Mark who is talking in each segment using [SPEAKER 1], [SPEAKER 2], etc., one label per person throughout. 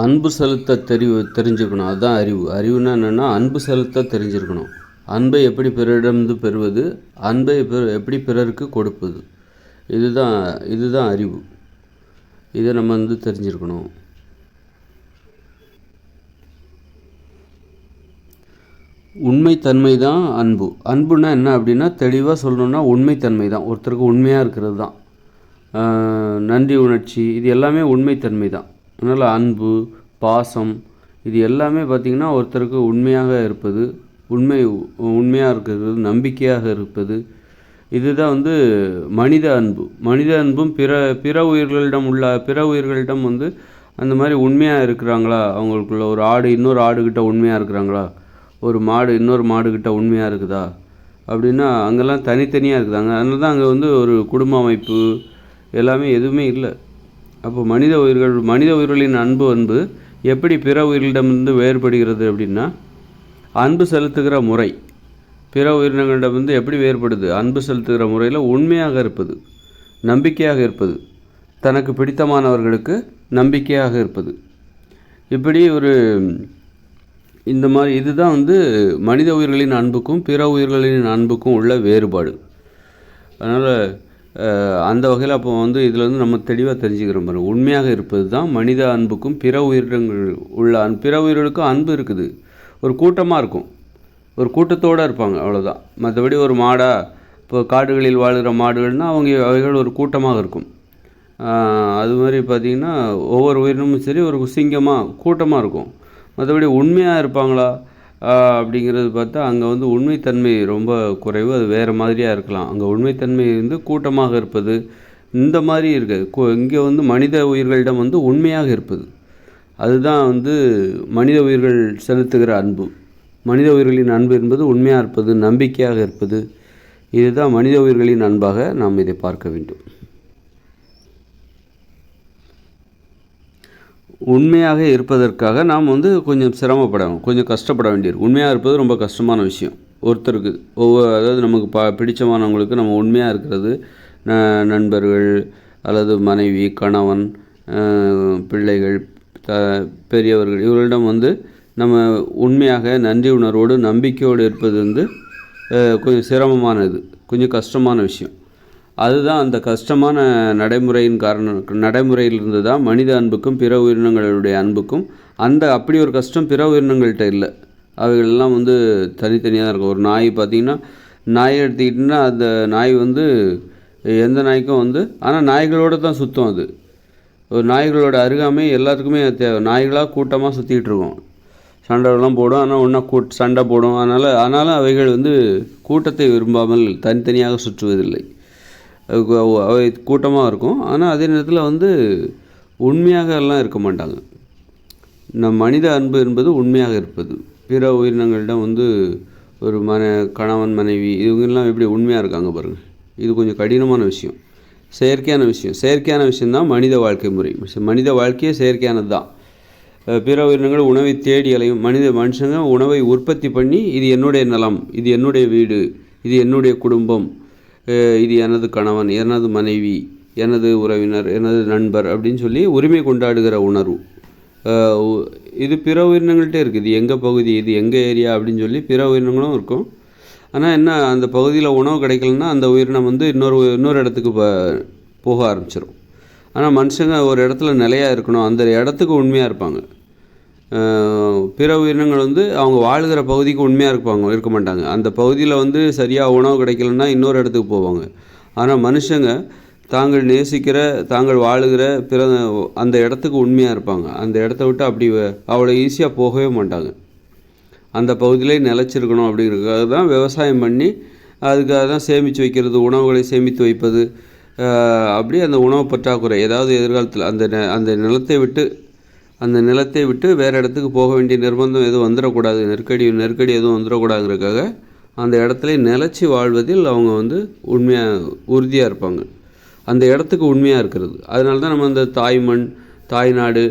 [SPEAKER 1] அன்பு செலுத்த தெரி தெரிஞ்சுக்கணும். அதுதான் அறிவு. அறிவுனா என்னென்னா அன்பு செலுத்த தெரிஞ்சிருக்கணும். அன்பை எப்படி பிறரிடமிருந்து பெறுவது? அன்பை பிற எப்படி பிறருக்கு கொடுப்பது? இதுதான் இதுதான் அறிவு. இதை நம்ம வந்து தெரிஞ்சிருக்கணும். உண்மைத்தன்மை தான் அன்பு. அன்புனா என்ன அப்படின்னா தெளிவாக சொல்லணுன்னா உண்மைத்தன்மை தான் ஒருத்தருக்கு உண்மையாக இருக்கிறது தான். நன்றி உணர்ச்சி இது எல்லாமே உண்மைத்தன்மை தான் அதனால் அன்பு பாசம் இது எல்லாமே பார்த்திங்கன்னா ஒருத்தருக்கு உண்மையாக இருப்பது உண்மை உண்மையாக இருக்கிறது நம்பிக்கையாக இருப்பது. இதுதான் வந்து மனித அன்பு. மனித அன்பும் பிற பிற உயிர்களிடம் உள்ள பிற உயிர்களிடம் வந்து அந்த மாதிரி உண்மையாக இருக்கிறாங்களா? அவங்களுக்குள்ள ஒரு ஆடு இன்னொரு ஆடுகிட்ட உண்மையாக இருக்கிறாங்களா? ஒரு மாடு இன்னொரு மாடுகிட்ட உண்மையாக இருக்குதா? அப்படின்னா அங்கெல்லாம் தனித்தனியாக இருக்குதாங்க அதனால தான் அங்கே வந்து ஒரு குடும்ப அமைப்பு எல்லாமே எதுவுமே இல்லை. அப்போ மனித உயிர்கள் மனித உயிர்களின் அன்பு அன்பு எப்படி பிற உயிர்களிடமிருந்து வேறுபடுகிறது அப்படின்னா அன்பு செலுத்துகிற முறை. பிற உயிரினங்களிடமிருந்து எப்படி வேறுபடுது? அன்பு செலுத்துகிற முறையில் உண்மையாக இருப்பது நம்பிக்கையாக இருப்பது தனக்கு பிடித்தமானவர்களுக்கு நம்பிக்கையாக இருப்பது. இப்படி ஒரு இந்த மாதிரி இதுதான் வந்து மனித உயிர்களின் அன்புக்கும் பிற உயிர்களின் அன்புக்கும் உள்ள வேறுபாடு. அதனால் அந்த வகையில் அப்போ வந்து இதில் வந்து நம்ம தெளிவாக தெரிஞ்சுக்கிறோம் பாருங்க. உண்மையாக இருப்பது தான் மனித அன்புக்கும் பிற உயிரினங்கள் உள்ள அன் பிற உயிர்களுக்கும் அன்பு இருக்குது. ஒரு கூட்டமாக இருக்கும். ஒரு கூட்டத்தோடு இருப்பாங்க அவ்வளோதான் மற்றபடி ஒரு மாடாக இப்போ காடுகளில் வாழ்கிற மாடுகள்னால் அவங்க அவைகள் ஒரு கூட்டமாக இருக்கும். அது மாதிரி பார்த்திங்கன்னா ஒவ்வொரு உயிரினமும் சரி ஒரு சிங்கமாக கூட்டமாக இருக்கும். மற்றபடி உண்மையாக இருப்பாங்களா? அப்படிங்கிறது பார்த்தா அங்கே வந்து உண்மைத்தன்மை ரொம்ப குறைவு. அது வேறு மாதிரியாக இருக்கலாம். அங்கே உண்மைத்தன்மை வந்து கூட்டமாக இருப்பது இந்த மாதிரி இருக்குது. இங்கே வந்து மனித உயிர்களிடம் வந்து உண்மையாக இருப்பது. அதுதான் வந்து மனித உயிர்கள் செலுத்துகிற அன்பு. மனித உயிர்களின் அன்பு என்பது உண்மையாக இருப்பது நம்பிக்கையாக இருப்பது. இதுதான் மனித உயிர்களின் அன்பாக நாம் இதை பார்க்க வேண்டும். உண்மையாக இருப்பதற்காக நாம் வந்து கொஞ்சம் சிரமப்படணும் கொஞ்சம் கஷ்டப்பட வேண்டியது உண்மையாக இருப்பது ரொம்ப கஷ்டமான விஷயம். ஒருத்தருக்கு ஒவ்வொரு அதாவது நமக்கு ப பிடிச்சமானவங்களுக்கு நம்ம உண்மையாக இருக்கிறது ந- நண்பர்கள் அல்லது மனைவி கணவன் பிள்ளைகள் த பெரியவர்கள் இவர்களிடம் வந்து நம்ம உண்மையாக நன்றி உணர்வோடு நம்பிக்கையோடு இருப்பது வந்து கொஞ்சம் சிரமமானது கொஞ்சம் கஷ்டமான விஷயம். அதுதான் அந்த கஷ்டமான நடைமுறையின் காரணம். நடைமுறையிலிருந்து தான் மனித அன்புக்கும் பிற உயிரினங்களுடைய அன்புக்கும் அந்த அப்படி ஒரு கஷ்டம் பிற உயிரினங்கள்கிட்ட இல்லை. அவைகளெல்லாம் வந்து தனித்தனியாக தான் இருக்கும். ஒரு நாய் பார்த்திங்கன்னா நாயை எடுத்துக்கிட்டிங்கன்னா அந்த நாய் வந்து எந்த நாய்க்கும் வந்து ஆனால் நாய்களோடு தான் சுத்தம் அது. ஒரு நாய்களோட அருகாமை எல்லாத்துக்குமே தேவை. நாய்களாக கூட்டமாக சுற்றிக்கிட்டு இருக்கோம். சண்டைலாம் போடும். ஆனால் ஒன்றா கூட் சண்டை போடும். அதனால் ஆனாலும் அவைகள் வந்து கூட்டத்தை விரும்பாமல் தனித்தனியாக சுற்றுவதில்லை. கூட்டமாக இருக்கும். ஆனால் அதே நேரத்தில் வந்து உண்மையாக எல்லாம் இருக்க மாட்டாங்க. நம் மனித அன்பு என்பது உண்மையாக இருப்பது. பிற உயிரினங்களிடம் வந்து ஒரு மன கணவன் மனைவி இவங்கெல்லாம் எப்படி உண்மையாக இருக்காங்க பாருங்கள் இது கொஞ்சம் கடினமான விஷயம். செயற்கையான விஷயம். செயற்கையான விஷயந்தான் மனித வாழ்க்கை முறை. மனித வாழ்க்கையே செயற்கையானது தான். பிற உயிரினங்கள் உணவை தேடி அலையும். மனித மனுஷங்க உணவை உற்பத்தி பண்ணி இது என்னுடைய நலம் இது என்னுடைய வீடு இது என்னுடைய குடும்பம் இது எனது கணவன் எனது மனைவி எனது உறவினர் எனது நண்பர் அப்படின்னு சொல்லி உரிமை கொண்டாடுகிற உணர்வு. இது பிற உயிரினங்கள்கிட்ட இருக்குது இது எங்கள் பகுதி இது எங்கள் ஏரியா அப்படின்னு சொல்லி பிற உயிரினங்களும் இருக்கும். ஆனால் என்ன அந்த பகுதியில் உணவு கிடைக்கலன்னா அந்த உயிரினம் வந்து இன்னொரு இன்னொரு இடத்துக்கு ப- போக ஆரம்பிச்சிடும் ஆனால் மனுஷங்க ஒரு இடத்துல நிலையாக இருக்கணும். அந்த இடத்துக்கு உண்மையாக இருப்பாங்க. பிற உயிரினங்கள் வந்து அவங்க வாழுகிற பகுதிக்கு உண்மையாக இருப்பாங்க இருக்க மாட்டாங்க. அந்த பகுதியில் வந்து சரியாக உணவு கிடைக்கலன்னா இன்னொரு இடத்துக்கு போவாங்க. ஆனால் மனுஷங்க தாங்கள் நேசிக்கிற தாங்கள் வாழுகிற பிற அந்த இடத்துக்கு உண்மையாக இருப்பாங்க. அந்த இடத்த விட்டு அப்படி அவ்வளோ ஈஸியாக போகவே மாட்டாங்க. அந்த பகுதியிலே நிலச்சிருக்கணும் அப்படிங்கிறதுக்காக தான் விவசாயம் பண்ணி அதுக்காக தான் சேமித்து வைக்கிறது உணவுகளை சேமித்து வைப்பது அப்படி அந்த உணவு பற்றாக்குறை ஏதாவது எதிர்காலத்தில் அந்த நெ- அந்த நிலத்தை விட்டு அந்த நிலத்தை விட்டு வேறு இடத்துக்கு போக வேண்டிய நிர்பந்தம் எதுவும் வந்துடக்கூடாது. நெருக்கடி நெருக்கடி எதுவும் வந்துடக்கூடாதுங்கிறதுக்காக அந்த இடத்துல நிலச்சி வாழ்வதில் அவங்க வந்து உண்மையாக உறுதியாக இருப்பாங்க. அந்த இடத்துக்கு உண்மையாக இருக்கிறது. அதனால தான் நம்ம அந்த தாய்மண் தாய்நாடு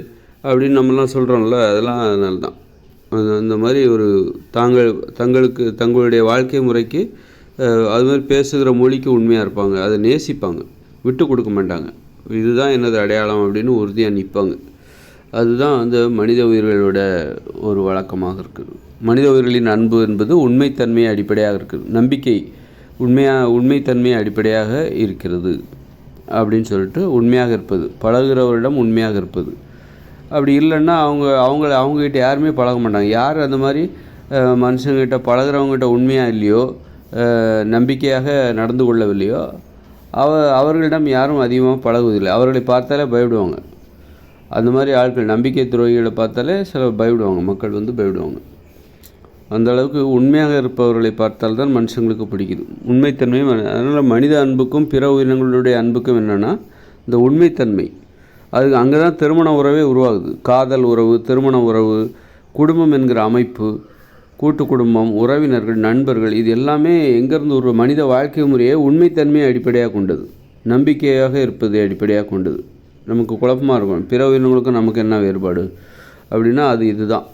[SPEAKER 1] அப்படின்னு நம்மலாம் சொல்கிறோம்ல அதெல்லாம் அதனால தான். அந்த மாதிரி ஒரு தாங்கள் தங்களுக்கு தங்களுடைய வாழ்க்கை முறைக்கு அது மாதிரி பேசுகிற மொழிக்கு உண்மையாக இருப்பாங்க. அதை நேசிப்பாங்க. விட்டு கொடுக்க மாட்டாங்க. இதுதான் எனது அடையாளம் அப்படின்னு உறுதியாக நிற்பாங்க அதுதான் வந்து மனித உயிர்களோட ஒரு வழக்கமாக இருக்குது. மனித உயிர்களின் அன்பு என்பது உண்மைத்தன்மையை அடிப்படையாக இருக்குது. நம்பிக்கை உண்மையாக உண்மைத்தன்மையை அடிப்படையாக இருக்கிறது அப்படின்னு சொல்லிட்டு உண்மையாக இருப்பது. பழகுறவரிடம் உண்மையாக இருப்பது. அப்படி இல்லைன்னா அவங்க அவங்கள அவங்கக்கிட்ட யாருமே பழக மாட்டாங்க. யார் அந்த மாதிரி மனுஷங்கிட்ட பழகிறவங்ககிட்ட உண்மையாக இல்லையோ நம்பிக்கையாக நடந்து கொள்ளவில்லையோ அவ அவர்களிடம் யாரும் அதிகமாக பழகுவதில்லை. அவர்களை பார்த்தாலே பயப்படுவாங்க. அந்த மாதிரி ஆட்கள் நம்பிக்கை துரோகிகளை பார்த்தாலே சில பயப்படுவாங்க. மக்கள் வந்து பயப்படுவாங்க. அந்த அளவுக்கு உண்மையாக இருப்பவர்களை பார்த்தால் தான் மனுஷங்களுக்கு பிடிக்குது. உண்மைத்தன்மை அதனால் மனித அன்புக்கும் பிற உயிரினங்களுடைய அன்புக்கும் என்னென்னா இந்த உண்மைத்தன்மை. அது அங்கே தான் திருமண உறவே உருவாகுது. காதல் உறவு திருமண உறவு குடும்பம் என்கிற அமைப்பு கூட்டு குடும்பம் உறவினர்கள் நண்பர்கள் இது எல்லாமே எங்கேருந்து ஒரு மனித வாழ்க்கை முறையை உண்மைத்தன்மையை அடிப்படையாக கொண்டது. நம்பிக்கையாக இருப்பதை அடிப்படையாக கொண்டது. நமக்கு குழப்பமாக இருக்கும். பிற உயிரினங்களுக்கும் நமக்கு என்ன வேறுபாடு? அப்படின்னா அது இதுதான்.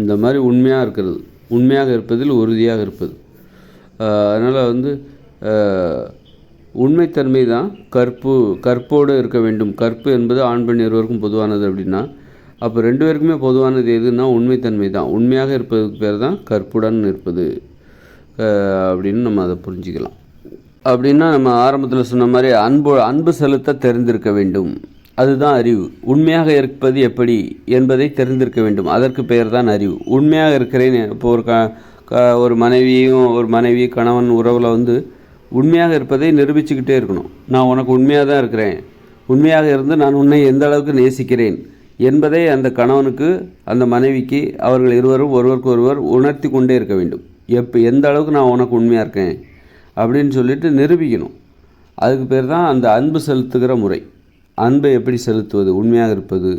[SPEAKER 1] இந்த மாதிரி உண்மையாக இருக்கிறது. உண்மையாக இருப்பதில் உறுதியாக இருப்பது. அதனால் வந்து உண்மைத்தன்மை தான் கற்பு கற்போடு இருக்க வேண்டும். கற்பு என்பது ஆண் பெண் இருவருக்கும் பொதுவானது அப்படின்னா அப்போ ரெண்டு பேருக்குமே பொதுவானது எதுன்னா உண்மைத்தன்மை தான் உண்மையாக இருப்பதுக்கு பேர் தான் கற்புடன் இருப்பது அப்படின்னு நம்ம அதை புரிஞ்சுக்கலாம். அப்படின்னா நம்ம ஆரம்பத்தில் சொன்ன மாதிரி அன்பு அன்பு செலுத்த தெரிந்திருக்க வேண்டும். அதுதான் அறிவு. உண்மையாக இருப்பது எப்படி என்பதை தெரிந்திருக்க வேண்டும். அதற்கு பெயர் தான் அறிவு. உண்மையாக இருக்கிறேன் இப்போ ஒரு க க- ஒரு மனைவியும் ஒரு மனைவி கணவன் உறவில் வந்து உண்மையாக இருப்பதை நிரூபிச்சுக்கிட்டே இருக்கணும். நான் உனக்கு உண்மையாக தான் இருக்கிறேன். உண்மையாக இருந்து நான் உன்னை எந்த அளவுக்கு நேசிக்கிறேன் என்பதை அந்த கணவனுக்கு அந்த மனைவிக்கு அவர்கள் இருவரும் ஒருவருக்கு ஒருவர் உணர்த்தி கொண்டே இருக்க வேண்டும். எப்போ எந்த அளவுக்கு நான் உனக்கு உண்மையாக இருக்கேன் அப்படின்னு சொல்லிட்டு நிரூபிக்கணும். அதுக்கு பேர் தான் அந்த அன்பு செலுத்துகிற முறை. அன்பை எப்படி செலுத்துவது உண்மையாக இருப்பது.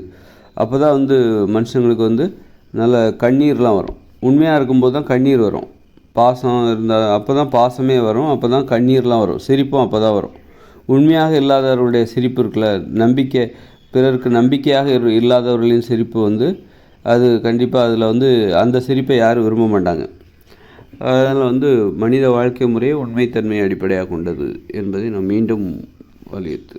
[SPEAKER 1] அப்போ தான் வந்து மனுஷங்களுக்கு வந்து நல்ல கண்ணீர்லாம் வரும். உண்மையாக இருக்கும்போது தான் கண்ணீர் வரும். பாசம் இருந்தால் அப்போ தான் பாசமே வரும் அப்போ தான் கண்ணீர்லாம் வரும். சிரிப்பும் அப்போ தான் வரும். உண்மையாக இல்லாதவர்களுடைய சிரிப்பு இருக்குல்ல நம்பிக்கை பிறருக்கு நம்பிக்கையாக இரு- இல்லாதவர்களின் சிரிப்பு வந்து அது கண்டிப்பாக அதில் வந்து அந்த சிரிப்பை யாரும் விரும்ப மாட்டாங்க. அதனால் வந்து மனித வாழ்க்கை முறையே உண்மைத்தன்மையை அடிப்படையாக கொண்டது என்பதை நான் மீண்டும் வலியுறுத்து